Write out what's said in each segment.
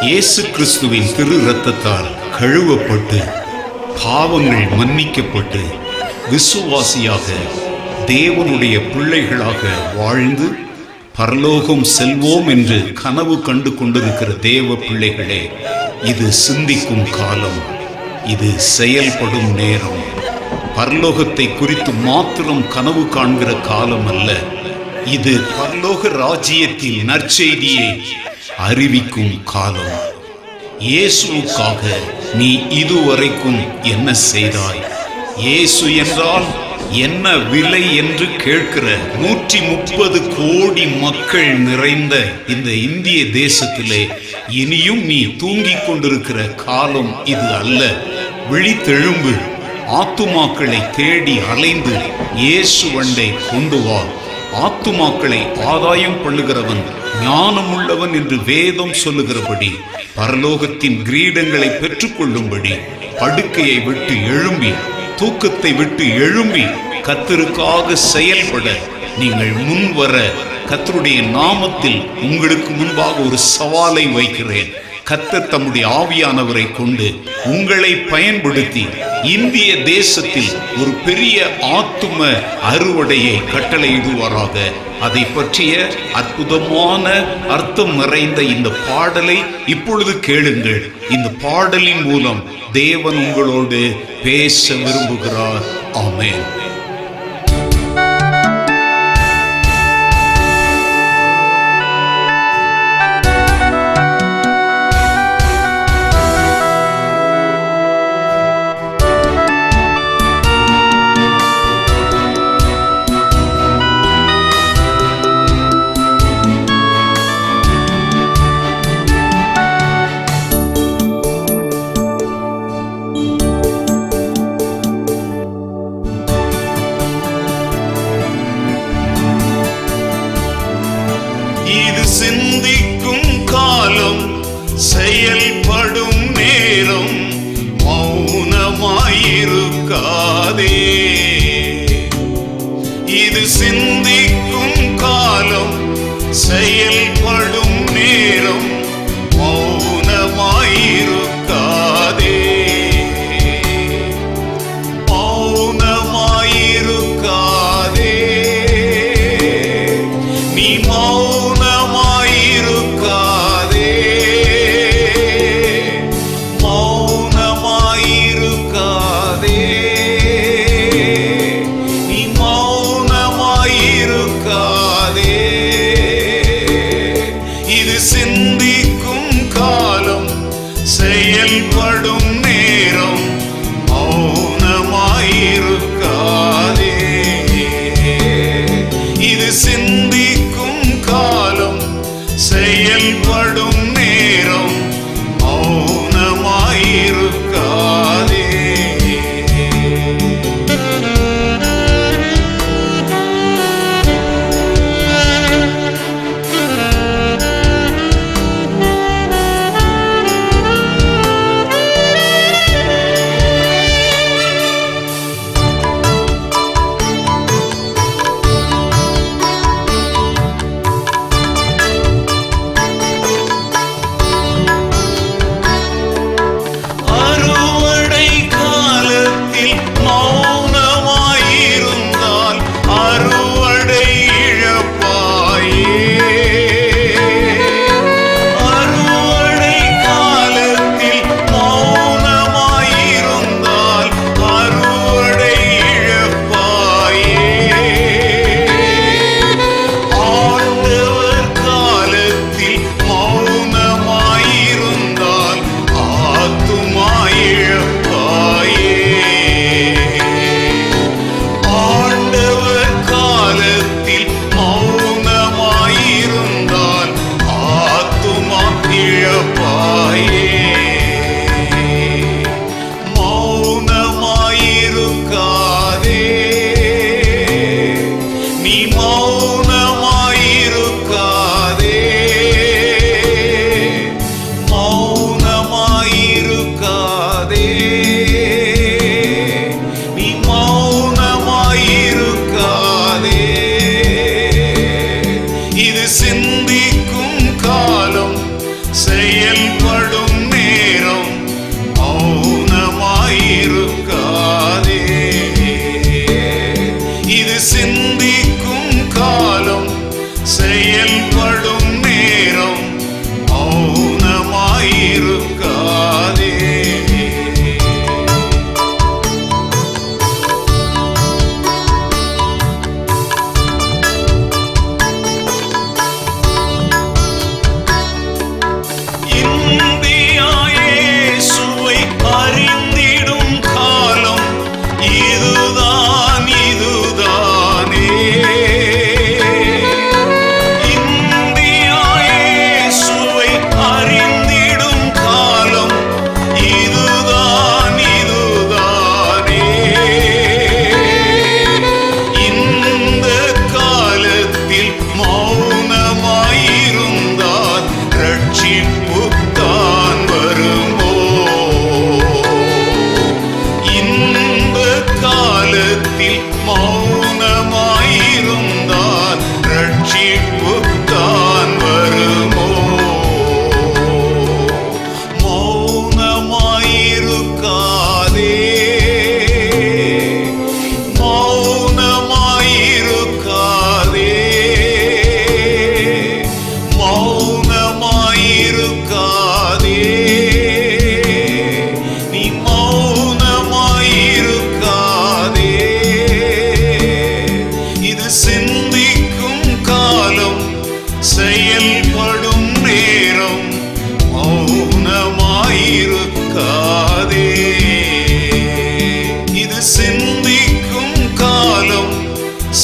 இயேசு கிறிஸ்துவின் திரு ரத்தத்தால் கழுவப்பட்டு பாவங்கள் மன்னிக்கப்பட்டு விசுவாசியாக தேவனுடைய பிள்ளைகளாக வாழ்ந்து பரலோகம் செல்வோம் என்று கனவு கண்டு கொண்டிருக்கிற தேவ பிள்ளைகளே இது சிந்திக்கும் காலம். இது செயல்படும் நேரம். பரலோகத்தை குறித்து மாத்திரம் கனவு காண்கிற காலம் அல்ல. இது பரலோக ராஜ்யத்தின் நற்செய்தியை அறிவிக்கும் காலம். இயேசுவுக்காக நீ இதுவரைக்கும் என்ன செய்தாய்? இயேசு என்றால் என்ன விலை என்று கேட்கிற நூற்றி முப்பது கோடி மக்கள் நிறைந்த இந்த இந்திய தேசத்திலே இனியும் நீ தூங்கிக் கொண்டிருக்கிற காலம் இது அல்ல. விழித்தெழும்பு ஆத்துமாக்களை தேடி அலைந்து இயேசு வண்டை கொண்டு வா. ஆத்துமாக்களை ஆதாயம் பண்ணுகிறவன் ஞானமுள்ளவன் என்று வேதம் சொல்லுகிறபடி பரலோகத்தின் கிரீடங்களை பெற்றுக்கொள்ளும்படி படுக்கையை விட்டு எழும்பி தூக்கத்தை விட்டு எழும்பி கத்தருக்காக செயல்பட நீங்கள் முன் வர கத்தருடைய நாமத்தில் உங்களுக்கு முன்பாக ஒரு சவாலை வைக்கிறேன். கத்தர் தம்முடைய ஆவியானவரை கொண்டு உங்களை பயன்படுத்தி இந்திய தேசத்தில் ஒரு பெரிய ஆத்தும அறுவடையை கட்டளையிடுவாராக. அதை பற்றிய அற்புதமான அர்த்தம் நிறைந்த இந்த பாடலை இப்பொழுது கேளுங்கள். இந்த பாடலின் மூலம் தேவன் உங்களோடு பேச விரும்புகிறார். ஆமேன். செயல்படும்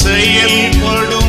செயல்படும்